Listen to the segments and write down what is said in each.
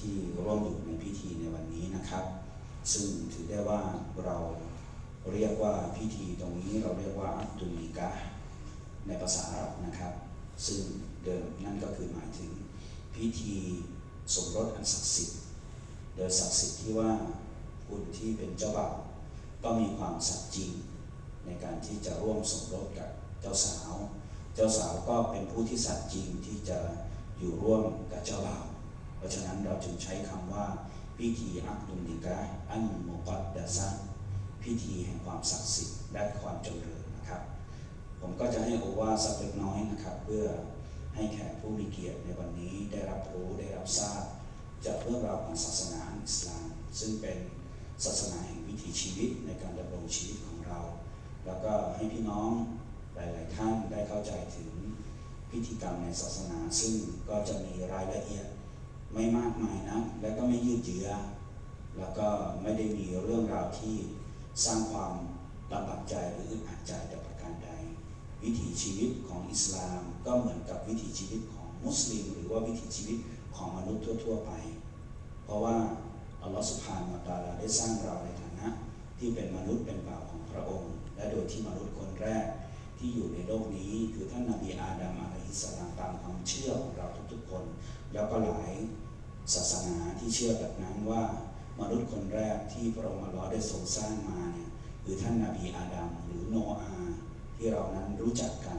ที่ร่วมอยู่ในพิธีในวันนี้นะครับ ซึ่งถือได้ว่าเราเรียกว่าพิธีตรงนี้เราเรียกว่าอับดุลนิกะในภาษาอาหรับนะครับ ซึ่งเดิมนั่นก็คือหมายถึงพิธีสมรสอันศักดิ์สิทธิ์โดยศักดิ์สิทธิ์ที่ว่าคุณที่เป็นเจ้าบ่าวต้องมีความสัตย์จริง ในการที่จะร่วมสมรสกับเจ้าสาว เจ้าสาวก็เป็นผู้ที่สัตย์จริงที่จะอยู่ร่วมกับเจ้าบ่าว เพราะฉะนั้นเราจึงใช้คำว่า พิธีอักดุลนิกะอันมุกัดดะซัพิธีแห่งความศักดิ์สิทธิ์และความจงเริญนะครับ ผมก็จะให้โอวาสักเล็กน้อยนะครับ เพื่อให้แขกผู้มีเกียรติในวันนี้ได้รับรู้ได้รับทราบ จากเรื่องราวของศาสนาอิสลาม ซึ่งเป็นศาสนาแห่งวิถีชีวิตในการดำรงชีวิตของเรา แล้วก็ให้พี่น้องหลาย ๆ ท่านได้เข้าใจถึงพิธีกรรมในศาสนา ซึ่งก็จะมีรายละเอียด ไม่มากมายนะ และก็ไม่ยืดเยื้อ แล้วก็ไม่ได้มีเรื่องราวที่สร้างความลำบากใจหรืออึดอัดใจแต่ประการใด วิถีชีวิตของอิสลามก็เหมือนกับวิถีชีวิตของมุสลิม หรือว่าวิถีชีวิตของมนุษย์ทั่ว ๆ ไป เพราะว่าอัลลอฮฺสุบฮานวะตาลาได้สร้างเราในฐานะ ที่เป็นมนุษย์เป็นบ่าวของพระองค์ และโดยที่มนุษย์คนแรกที่อยู่ในโลกนี้คือท่านนบีอาดัมอะลัยฮิสสลามตามความเชื่อของเราทุกๆคน แล้วก็หลาย ศาสนาที่เชื่อแบบนั้นว่ามนุษย์คนแรกที่พระองค์อัลลอฮ์ได้ทรงสร้างมาเนี่ยคือท่านนบีอาดัมหรือโนอาห์ที่เรานั้นรู้จักกัน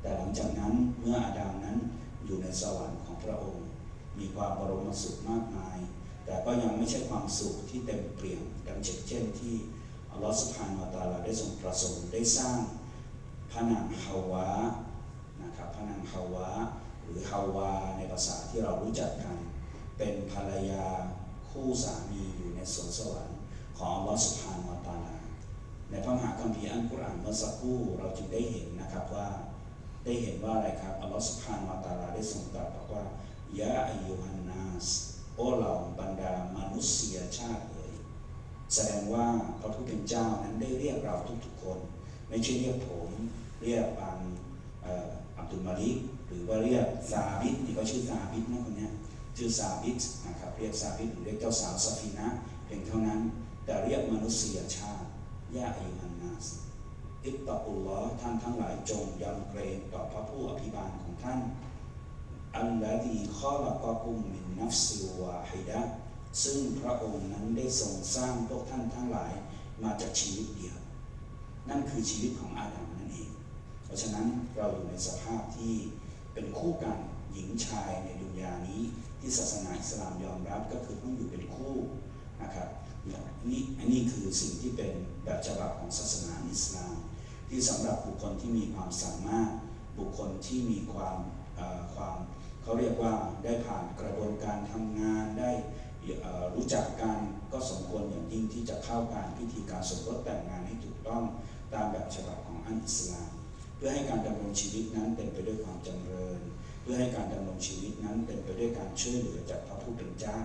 แต่หลังจากนั้นเมื่ออาดัมนั้นอยู่ในสวรรค์ของพระองค์ มีความบรมสุขมากมาย แต่ก็ยังไม่ใช่ความสุขที่เต็มเปี่ยมดังเช่นเช่นที่อัลลอฮฺสุบฮานาวะตาลาได้ทรงประสงค์ได้สร้างพระนางฮาวานะครับพระนางฮาวาหรือฮาวาในภาษาที่เรารู้จักกัน เป็นภรรยาคู่สามีอยู่ในสวนสวรรค์ของอัลลอฮฺสุบฮานาวตาลาในพระมหาคัมภีร์อัลกุรอานเมื่อสักครู่เราจึงได้เห็นนะครับว่าได้เห็นว่าอะไรครับอัลลอฮฺสุบฮานาวตาลาได้ทรงตรัสบอกว่ายะอายุฮันนาสโอเหล่าบรรดามนุษยชาติเอ๋ยแสดงว่าพระผู้เป็นเจ้านั้นได้เรียกเราทุกๆคน ไม่ใช่เรียกผมเรียกอันเอ่ออับดุลมาลิกหรือว่าเรียกซาบิดนี่ก็ชื่อซาบิดนะคนนี้ ชื่อซาบิดนะครับเรียกซาบิดหรือเรียกเจ้าสาวซาฟีนะเพียงเท่านั้น แต่เรียกมนุษยชาติยะอายุฮันนาสอิตตะอุลลอฮ์ท่านทั้งหลายจงยำเกรงต่อพระผู้อภิบาลของท่าน อัลลอฮีข้อละกอกุมมินนัฟซิวาฮิดะซึ่งพระองค์นั้นได้ทรงสร้างพวกท่านทั้งหลายมาจากชีวิตเดียว นั่นคือชีวิตของอาดัมนั่นเอง เพราะฉะนั้นเราอยู่ในสภาพที่เป็นคู่กันหญิงชายในดุนยานี้ ที่ศาสนาอิสลามยอมรับก็คือต้องอยู่เป็นคู่นะครับนี่อันนี้คือสิ่งที่เป็นแบบฉบับของศาสนาอิสลาม ที่สำหรับบุคคลที่มีความสามารถบุคคลที่มีความความเขาเรียกว่าได้ผ่านกระบวนการทำงานได้รู้จักกันก็สมควรอย่างยิ่งที่จะเข้าการพิธีการสมรสแต่งงานให้ถูกต้องตามแบบฉบับของอันอิสลาม เพื่อให้การดำรงชีวิตนั้นเป็นไปด้วยความจำเริญ เพื่อให้การดำรงชีวิตนั้นเป็นไปด้วยการช่วยเหลือจากพระผู้เป็นเจ้า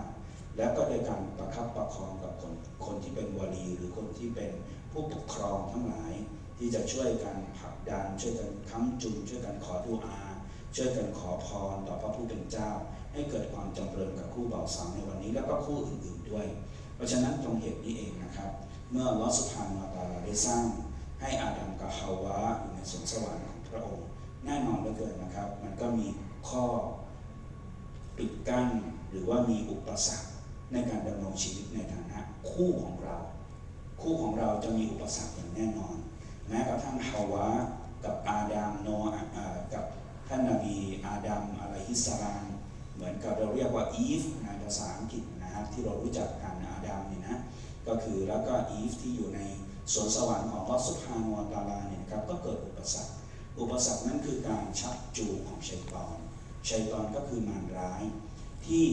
และก็โดยการประคับประคองกับคนคนที่เป็นวลีหรือคนที่เป็นผู้ปกครองทั้งหลาย ที่จะช่วยกันผลักดัน ช่วยกันค้ำจุนช่วยกันขอดูอาช่วยกันขอพรต่อพระผู้เป็นเจ้า ให้เกิดความจำเริญกับคู่บ่าวสาวในวันนี้แล้วก็คู่อื่นๆด้วย เพราะฉะนั้นตรงเหตุนี้เองนะครับ เมื่อลอสุภานวาตาได้สร้าง ให้อาดัมกับฮาวาอยู่ในสวนสวรรค์ของพระองค์แน่นอนเหลือเกินนะครับ มันก็มี ข้อปิดกั้นหรือว่ามีอุปสรรคในการดำรงชีวิตในฐานะคู่ของเรา คู่ของเราจะมีอุปสรรคอย่างแน่นอน แม้กระทั่งฮาวากับอาดัมโนอาอ่กับท่านนบีอาดัมอะลัยฮิสสลามเหมือนกับเราเรียกว่าอีฟในภาษาอังกฤษนะครับที่เรารู้จักกันอาดัมเนี่ยนะก็คือแล้วก็อีฟที่อยู่ในสวนสวรรค์ของพระสุภานวตาลาเนี่ยนะครับก็เกิดอุปสรรค อุปสรรคนั้นคือการชักจูงของชัยตอนชัยตอนก็คือมารร้าย ที่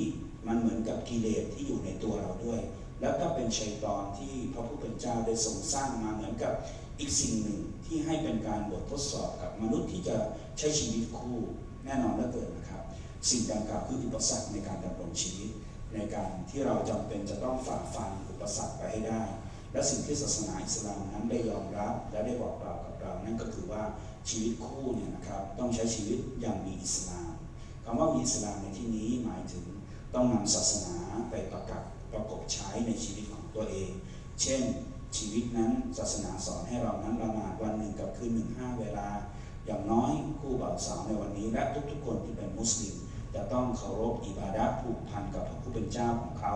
มันเหมือนกับกิเลสที่อยู่ในตัวเราด้วย แล้วก็เป็นชัยตอนที่พระผู้เป็นเจ้าได้ทรงสร้างมาเหมือนกับอีกสิ่งหนึ่งที่ให้เป็นการบททดสอบกับมนุษย์ที่จะใช้ชีวิตคู่แน่นอนเหลือเกินนะครับ สิ่งดังกล่าวคืออุปสรรคในการดำรงชีวิต ในการที่เราจำเป็นจะต้องฝ่าฟันอุปสรรคไปให้ได้ และสิ่งที่ศาสนาอิสลามนั้นได้ยอมรับและได้บอกกล่าวกับเรานั่นก็คือว่า ชีวิตคู่เนี่ยนะครับต้องใช้ชีวิตอย่างมีอิสลามคำว่ามีอิสลามในที่นี้หมายถึงต้องนำศาสนาไปประกับประกบใช้ในชีวิตของตัวเอง เช่นชีวิตนั้นศาสนาสอนให้เรานั้นละหมาดวันหนึ่งกับคืนหนึ่งห้าเวลา อย่างน้อยคู่บ่าวสาวในวันนี้ และทุกๆคนที่เป็นมุสลิม จะต้องเคารพอิบาดะผูกพันกับพระผู้เป็นเจ้าของเขา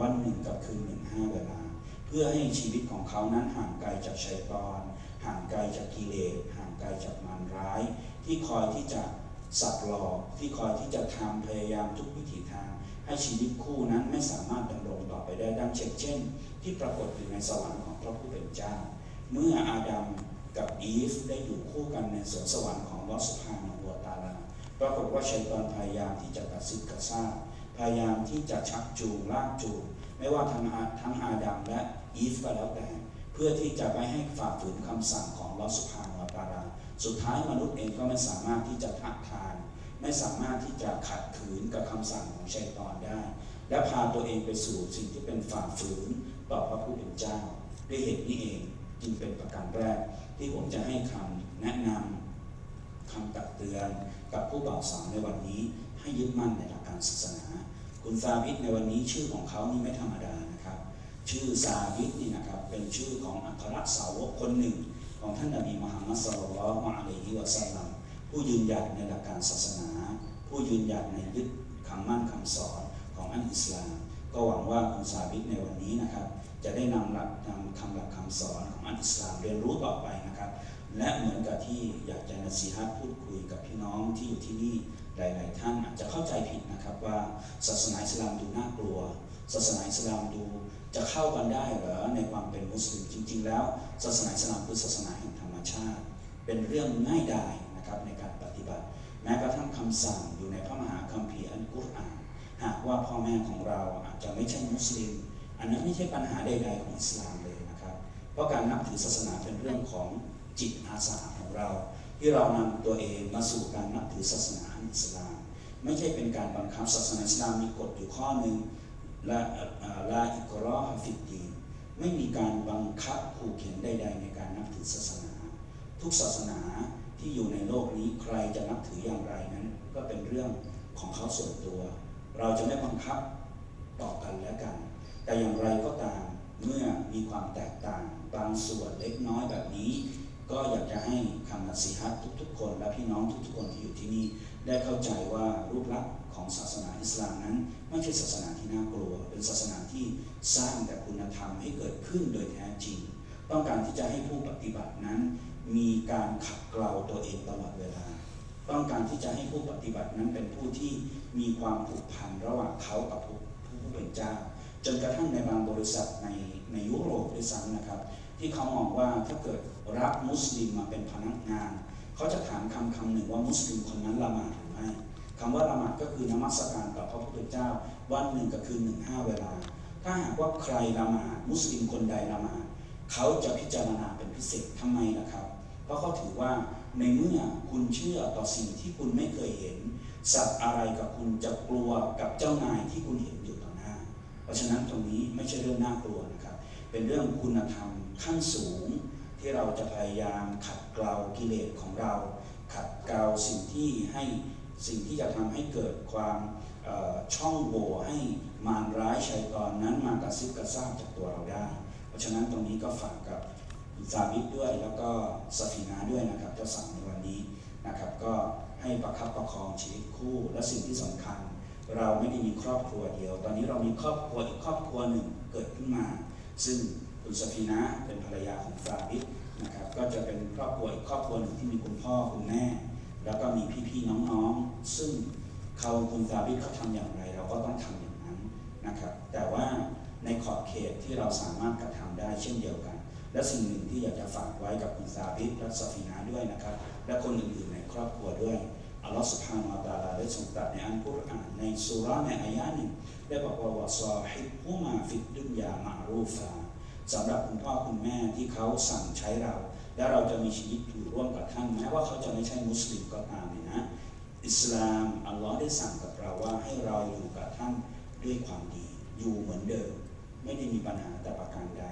วันหนึ่งกับคืนหนึ่งห้าเวลา เพื่อให้ชีวิตของเขานั้นห่างไกลจากชัยตอน ห่างไกลจากกิเลสห่าง ไกลจากมารร้าย ที่คอยที่จะสับหลอกที่คอยที่จะทำพยายามทุกวิถีทาง ให้ชีวิตคู่นั้นไม่สามารถดำรงต่อไปได้ดังเช่นเช่น ที่ปรากฏอยู่ในสวรรค์ของพระผู้เป็นเจ้า เมื่ออาดัมกับอีฟได้อยู่คู่กันในสวนสวรรค์ของลอสุภาของวัวตาลาปรากฏว่าชัยตอนพยายามที่จะกระซิบกระซาบพยายามที่จะชักจูงลากจูงไม่ว่าทั้งอาทั้งอาดัมและอีฟก็แล้วแต่ เพื่อที่จะไม่ให้ฝ่าฝืนคำสั่งของลอสุภาของตาลา สุดท้ายมนุษย์เองก็ไม่สามารถที่จะทักทาน ไม่สามารถที่จะขัดขืนกับคำสั่งของชัยตอนได้ และพาตัวเองไปสู่สิ่งที่เป็นฝ่าฝืนต่อพระผู้เป็นเจ้า ด้วยเหตุนี้เองจึงเป็นประการแรก ที่ผมจะให้คำแนะนำคำตักเตือนกับผู้บ่าวสาวในวันนี้ ให้ยึดมั่นในหลักการศาสนา คุณซาบิดในวันนี้ชื่อของเขานี่ไม่ธรรมดานะครับ ชื่อซาบิดนี่นะครับเป็นชื่อของอัครสาวกคนหนึ่ง ของท่านนบีมุฮัมมัดสุลลัลลอฮุอะลัยฮิวะซัลลัมผู้ยืนหยัดในหลักการศาสนา ผู้ยืนหยัดในยึดคำมั่นคำสอนของอันอิสลาม ก็หวังว่าคุณซาบิดในวันนี้นะครับ จะได้นำหลักนำคำหลักคำสอนของอันอิสลามเรียนรู้ต่อไปนะครับ และเหมือนกับที่อยากจะนสีฮัตพูดคุยกับพี่น้องที่อยู่ที่นี่หลาย ๆ ท่านอาจจะเข้าใจผิดนะครับว่าศาสนาอิสลามดูน่ากลัว ศาสนาอิสลามดูจะเข้ากันได้หรือในความเป็นมุสลิมจริง ๆ แล้ว ศาสนาอิสลามคือศาสนาแห่งธรรมชาติ เป็นเรื่องง่ายดายนะครับในการปฏิบัติ แม้กระทั่งคำสั่งอยู่ในพระมหาคัมภีร์อัลกุรอาน หากว่าพ่อแม่ของเราอาจจะไม่ใช่มุสลิม อันนั้นไม่ใช่ปัญหาใดๆของอิสลามเลยนะครับ เพราะการนับถือศาสนาเป็นเรื่องของจิตอาสาของเรา ที่เรานำตัวเองมาสู่การนับถือศาสนาอิสลาม ไม่ใช่เป็นการบังคับศาสนาอิสลามมีกฎอยู่ข้อหนึ่ง ละลาอิกรอฮฟิดดีนไม่มีการบังคับขู่เข็นใดๆในการนับถือศาสนา ทุกศาสนาที่อยู่ในโลกนี้ใครจะนับถืออย่างไรนั้น ก็เป็นเรื่องของเขาส่วนตัว เราจะไม่บังคับต่อกันและกัน แต่อย่างไรก็ตามเมื่อมีความแตกต่าง บางส่วนเล็กน้อยแบบนี้ ก็อยากจะให้คำนัสีฮัตทุกๆ คน และพี่น้องทุกๆคนที่อยู่ที่นี่ได้เข้าใจว่ารูปลักษณ์ ของศาสนาอิสลามนั้น ไม่ใช่ศาสนาที่น่ากลัว เป็นศาสนาที่สร้างแต่คุณธรรมให้เกิดขึ้นโดยแท้จริง ต้องการที่จะให้ผู้ปฏิบัตินั้น มีการขัดเกลาตัวเองตลอดเวลา ต้องการที่จะให้ผู้ปฏิบัตินั้นเป็นผู้ที่มีความผูกพันระหว่างเขากับผู้ผู้เป็นเจ้า จนกระทั่งในบางบริษัทในในยุโรปด้วยซ้ำนะครับ ที่เขามองว่าถ้าเกิดรับมุสลิมมาเป็นพนักงาน เขาจะถามคำคำหนึ่งว่ามุสลิมคนนั้นละหมาดหรือไม่ คำว่าละหมาดก็คือนมัสการต่อพระพุทธเจ้า วันหนึ่งกับคืนหนึ่งห้าเวลา ถ้าหากว่าใครละหมาดมุสลิมคนใดละหมาดเขาจะพิจารณาเป็นพิเศษทำไมล่ะครับ เพราะเขาถือว่าในเมื่อคุณเชื่อต่อสิ่งที่คุณไม่เคยเห็น สัตว์อะไรกับคุณจะกลัวกับเจ้านายที่คุณเห็นอยู่ต่อหน้า เพราะฉะนั้นตรงนี้ไม่ใช่เรื่องน่ากลัวนะครับ เป็นเรื่องคุณธรรมขั้นสูง ที่เราจะพยายามขัดเกลากิเลสของเรา ขัดเกลาสิ่งที่ให้ สิ่งที่จะทำให้เกิดความช่องโหว่ให้มารร้ายชัยตอนนั้นมากระซิบกระซาบจากตัวเราได้ เพราะฉะนั้นตรงนี้ก็ฝากกับซาบิดด้วยแล้วก็สฟินาด้วยนะครับเจ้าสังในวันนี้นะครับก็ให้ประคับประคองชีวิตคู่และสิ่งที่สำคัญ เราไม่ได้มีครอบครัวเดียว ตอนนี้เรามีครอบครัวอีกครอบครัวหนึ่งเกิดขึ้นมา ซึ่งคุณสฟีนะเป็นภรรยาของซาบิดนะครับก็จะเป็นครอบครัวอีกครอบครัวหนึ่งที่มีคุณพ่อคุณแม่ แล้วก็มีพี่ๆน้องๆ ซึ่งเขาคุณซาบิดเขาทำอย่างไร เราก็ต้องทำอย่างนั้นนะครับ แต่ว่าในขอบเขตที่เราสามารถกระทำได้เช่นเดียวกัน และสิ่งหนึ่งที่อยากจะฝากไว้กับคุณซาบิดและสฟีนาด้วยนะครับ และคนอื่นๆในครอบครัวด้วยอัลลอฮฺสุบฮานาอัลลอฮฺได้ทรงตรัสในอันกุรอานในสุราในอายะหนึ่งได้บอกว่าวะซอฮิบฮุมาฟิดดุนยามารูฟาสำหรับคุณพ่อคุณแม่ที่เขาสั่งใช้เรา และเราจะมีชีวิตอยู่ร่วมกับท่านแม้ว่าเขาจะไม่ใช่มุสลิมก็ตามเนี่ยนะ อิสลามอัลลอฮ์ได้สั่งกับเราว่าให้เราอยู่กับท่านด้วยความดี อยู่เหมือนเดิม ไม่ได้มีปัญหาแต่ประการใด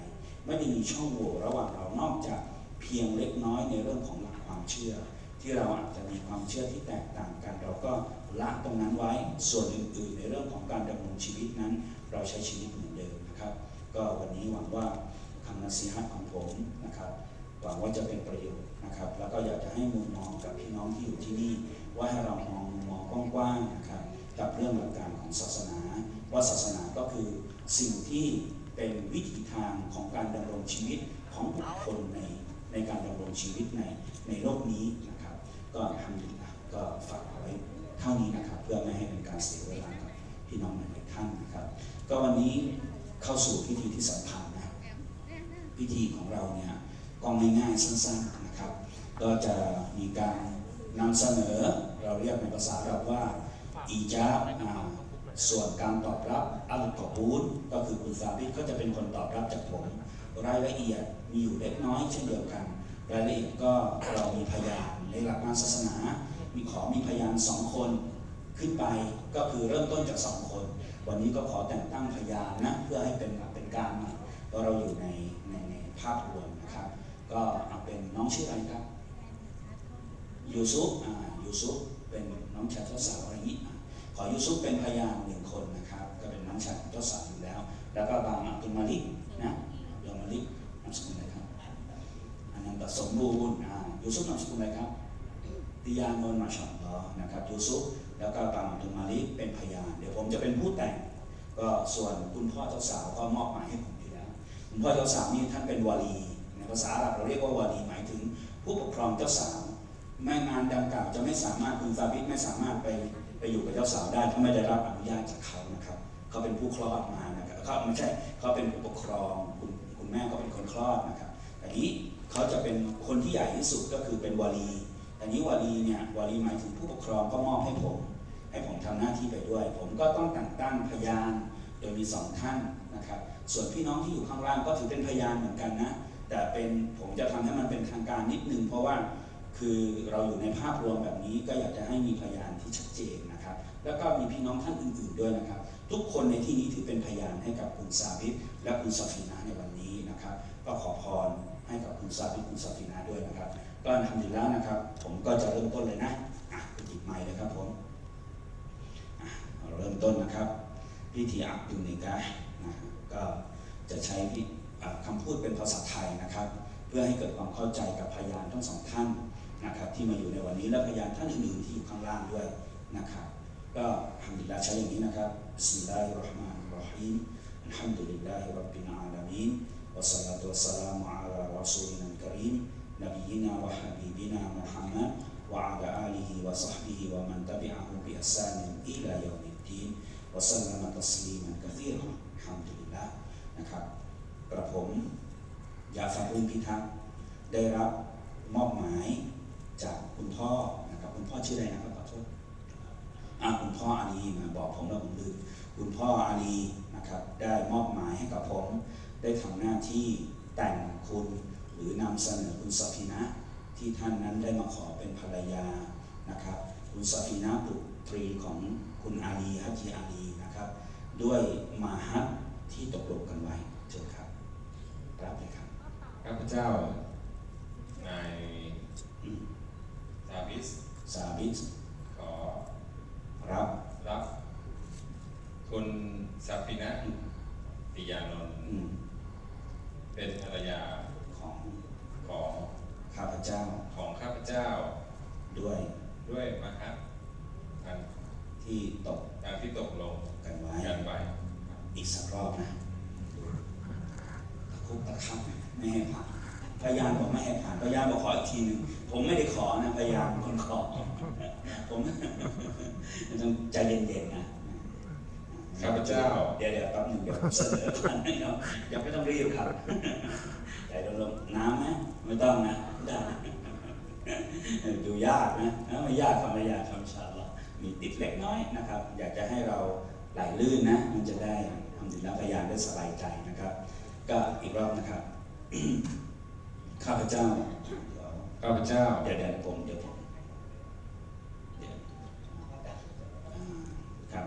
ไม่ได้มีช่องโหว่ระหว่างเรานอกจากเพียงเล็กน้อยในเรื่องของหลักความเชื่อ ที่เราอาจจะมีความเชื่อที่แตกต่างกัน เราก็ละตรงนั้นไว้ส่วนอื่นๆ ในเรื่องของการดำรงชีวิตนั้น เราใช้ชีวิตเหมือนเดิมนะครับ ก็วันนี้หวังว่าคำนัสีฮัตของผมนะครับ หวังว่าจะเป็นประโยชน์นะครับ แล้วก็อยากจะให้มุมมองกับพี่น้องที่อยู่ที่นี่ ว่าให้เรามองมุมมองกว้างๆนะครับกับเรื่องหลักการของศาสนา ว่าศาสนาก็คือสิ่งที่เป็นวิถีทางของการดำรงชีวิตของบุคคลในในการดำรงชีวิตในในโลกนี้นะครับ ก็ทำดีนะก็ฝากเอาไว้เท่านี้นะครับ เพื่อไม่ให้เป็นการเสียเวลากับพี่น้องหลายท่านนะครับ ก็วันนี้เข้าสู่พิธีที่สำคัญนะพิธีของเราเนี่ย็ง่ายๆสั้นๆนะครับ ก็จะมีการนำเสนอเราเรียกในภาษาเราว่าอีจาบอ่าส่วนการตอบรับอัลกอบูลก็คือคุณซาบิดก็จะเป็นคนตอบรับจากผม รายละเอียดมีอยู่เล็กน้อยเช่นเดียวกัน รายละเอียดก็เรามีพยานในหลักการศาสนา มีขอมีพยานสองคนขึ้นไปก็คือเริ่มต้นจากสองคน วันนี้ก็ขอแต่งตั้งพยานนะเพื่อให้เป็นแบบเป็นการหน่อเพราะเราอยู่ในในภาพรวมนะครับ ก็เอาเป็นน้องชื่ออะไรครับยูซุปอ่ายูซุปเป็นน้องชายเจ้าสาวอะไรนี้อ่ขอยูซุปเป็นพยานหนึ่งคนนะครับ ก็เป็นน้องชายของเจ้าสาวอยู่แล้ว แล้วก็บางอับดุลมาลิกนะอับดุลมาลิกนามสกุลอะไรครับอันนั้นก็สมบูรณ์อ่ายูซุปนามสกุลอะไรครับติยานนท์มาชอัลอนะครับยูซุฟแล้วก็บางอับดุลมาลิกเป็นพยาน เดี๋ยวผมจะเป็นผู้แต่ง ก็ส่วนคุณพ่อเจ้าสาวก็มอบหมายให้ผมอยู่แล้ว คุณพ่อเจ้าสาวนี่ท่านเป็นวาลี ภาษาอาหรับเราเรียกว่าวาลีหมายถึงผู้ปกครองเจ้าสาวแม่งานดังกล่าวจะไม่สามารถคุณซาบิดไม่สามารถไปไปอยู่กับเจ้าสาวได้ถ้าไม่ได้รับอนุญาตจากเขานะครับเขาเป็นผู้คลอดมานะครับเขาไม่ใช่เขาเป็นผู้ปกครองคุณคุณแม่ก็เป็นคนคลอดนะครับแต่นี้เขาจะเป็นคนที่ใหญ่ที่สุดก็คือเป็นวาลีแต่นี้วาลีเนี่ยวาลีหมายถึงผู้ปกครองก็มอบให้ผม ให้ผมทำหน้าที่ไปด้วย ผมก็ต้องแต่งตั้งพยานโดยมีสองท่านนะครับส่วนพี่น้องที่อยู่ข้างล่างก็ถือเป็นพยานเหมือนกันนะ แต่เป็นผมจะทำให้มันเป็นทางการนิดนึง เพราะว่าคือเราอยู่ในภาพรวมแบบนี้ก็อยากจะให้มีพยานที่ชัดเจนนะครับ แล้วก็มีพี่น้องท่านอื่น ๆด้วยนะครับ ทุกคนในที่นี้ถือเป็นพยานให้กับคุณซาบิดและคุณซาฟีนาในวันนี้นะครับ ก็ขอพรให้กับคุณซาบิดคุณซาฟีนาด้วยนะครับ ก็ทำดีแล้วนะครับ ผมก็จะเริ่มต้นเลยนะอะไปหยิบไม้เลยครับผมอะเราเริ่มต้นนะครับพิธีอับดุลนิกะนะก็จะใช้พิอ่ คำพูดเป็นภาษาไทยนะครับ เพื่อให้เกิดความเข้าใจกับพยานทั้งสองท่านนะครับที่มาอยู่ในวันนี้และพยานท่านอื่นๆที่อยู่ข้างล่างด้วยนะครับก็ทำดีลาใช้อย่างนี้นะครับบิสมิลลาฮิรราะห์มานิรเราะฮีมอัลฮัมดุลิลลาฮิรับบิลอาลามีนวัสสลาตุวัสสลามุอะลารอซูลินัลกะรีมนบีนาแะฮะบีบินามุฮัมมัดวะอะลาอาลีฮิวะซอฮบีฮิวะมันตะบิอะฮุบิอัสซานิอิลายอมิดดีนวัสสลามตัสลีมันกะซีรอฮัมดุลิลลาห์นะครับ กระผมยาฟารุนพิทักษ์ได้รับมอบหมายจากคุณพ่อนะครับคุณพ่อชื่ออะไรนะครับขอโทษอ่าคุณพ่ออาลีมาบอกผมแล้วผมลืมคุณพ่ออาลีนะครับได้มอบหมายให้กับผมได้ทำหน้าที่แต่งคุณหรือนำเสนอคุณสัฟินะที่ท่านนั้นได้มาขอเป็นภรรยานะครับ คุณสัฟินะบุตรีของคุณอาลีฮัจจีอาลีนะครับ ด้วยมาฮัตที่ตกลงกันไว้เชิญครับ รับเลยครับข้าพเจ้านายอืมซาบิสซาบิสขอรับรับคุณซาฟินะติยานนท์อืมเป็นภรรยา ของ ของ ข้าพเจ้า ของข้าพเจ้า ด้วย ด้วยมหัตอัน ที่ตก ตามที่ตกลง กันไว้ กันไว้ อีกสักรอบนะตะคุบตะคับไม่ให้ผ่านพยานบอกไม่ให้ผ่านพยานบอกขออีก ทีหนึ่งผมไม่ได้ขอนะพยานคนขอผมต้องใจเย็นๆนะข้าพเจ้า เดี๋ยวเดี๋ยวแป๊บหนึงเดี๋ยวผมเสนอก่อนนะครับอย่าไม่ต้องรีบครับใจลงๆน้ำไหมไม่ต้องนะได้ดูยากนะนะไม่ยากครับไม่ยากครับอินชาอัลลอฮ์มีติดเล็กน้อยนะครับ อยากจะให้เราไหลลื่นนะ มันจะได้ทำดีแล้วพยานได้สบายใจนะครับ ก็อีกรอบนะครับ ข้าพเจ้าเดี๋ยว ข้าพเจ้าเดี๋ยวเดี๋ยวผมเดี๋ยวผมครับ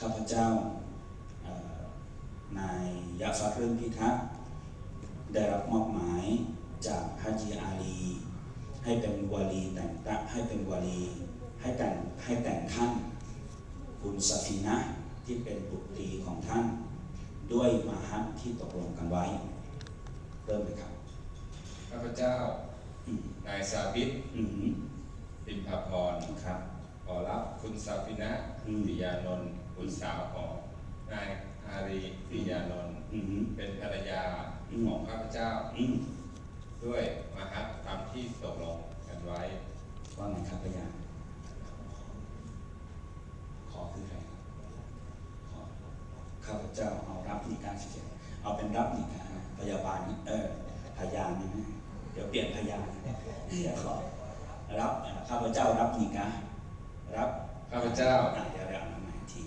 ข้าพเจ้านายยาฟักเรื่องพิทักษ์ได้รับมอบหมายจากฮัจจีอาลี ให้เป็นวาลีแต่งตั้งให้เป็นวาลีให้แต่งให้แต่งท่านคุณสฟีนะที่เป็นบุตรีของท่าน ด้วยมหัตที่ตกลงกันไว้ เริ่มเลยครับข้าพเจ้า นายสาบิตอืมปินภาพรครับขอรับคุณสาฟินะอืมปิยานนท์บุตรสาวของนายอารีปิยานนท์อืมเป็นภรรยาอืมของข้าพเจ้าอืมด้วยมหัตตามที่ตกลงกันไว้ ว่าไงครับพยานขอคือใครครับขอข้าพเจ้าเอารับนิการเฉยๆเอาเป็นรับนิการนะพยาบาลนี่เออพยานนะเดี๋ยวเปลี่ยนพยานเดี๋ยวขอรับเอ่อข้าพเจ้ารับนิการรับข้าพเจ้าอะเดี๋ยวเดี๋ยวเอามาอีกที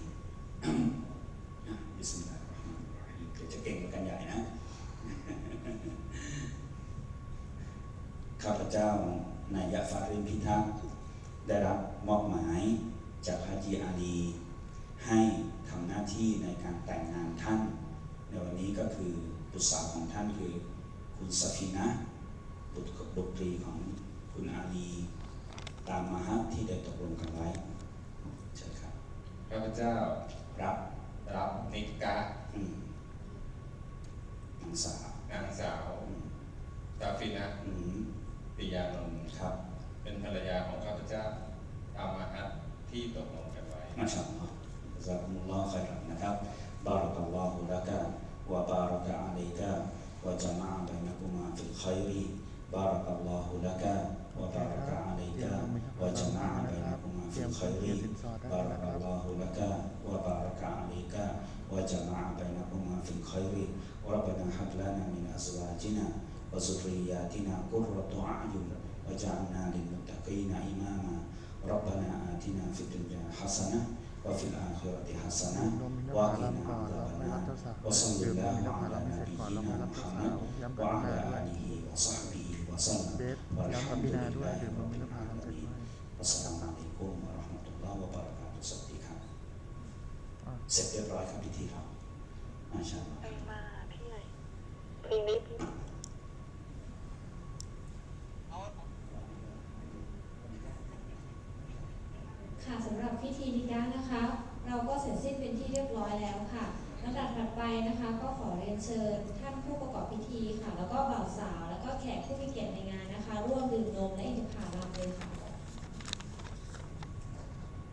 อะบิสมิลลาฮิรเราะห์มานิรเราะฮีมเดี๋ยวจะเก่งกันใหญ่นะข้าพเจ้านายยะฟารินพิทักษ์ได้รับมอบหมายจากฮาจีอาลีให้ทำหน้าที่ในการแต่งงานท่าน ในวันนี้ก็คือบุตรสาวของท่านคือคุณสฟินะ บุตรบุตรีของคุณอาลีตามมหัตที่ได้ตกลงกันไว้ใช่ครับข้าพเจ้ารับรับนิกะอืมนางสาวนางสาวอืมสาฟินะอืมปิยานนท์ครับเป็นภรรยาของข้าพเจ้าตามมหัตที่ตกลงกันไว้ มาชาอัลลอฮ์จาคุมุลลอฮ์ขอยรันนะครับบารักัลลอฮุละกะวะบารักะอะลัยกะวะจามะบัยนะกุมาฟิลขัยริบารักัลลอฮุละกะวะบารักะอะลัยกะวะจามะบัยนะกุมาฟิลขัยริ بارك الله لك وبارك عليك وجمع بينكما في الخير. بارك الله لك وبارك عليك وجمع بينكما في الخير. ربنا هب لنا من أزواجنا وذرياتنا قرة أعين وجعلنا للمتقين إماما. ربنا آتنا في الدنيا حسنة وفي الآخرة حسنة وقنا عذاب النار. وصلى الله على نبينا محمد وعلى آله وصحبه สย้ำกับวนาด้วยดื่มลมมิตรภาพกันด้วยอัสสลามุอะลัยกุมวะเราะห์มตุลลอฮ์วะบะรากาตุสวัสดีครับเสร็จเรียบร้อยครับพิธีครับมาชาอัลลอฮ์ไปมาพี่ไงเพลงนี้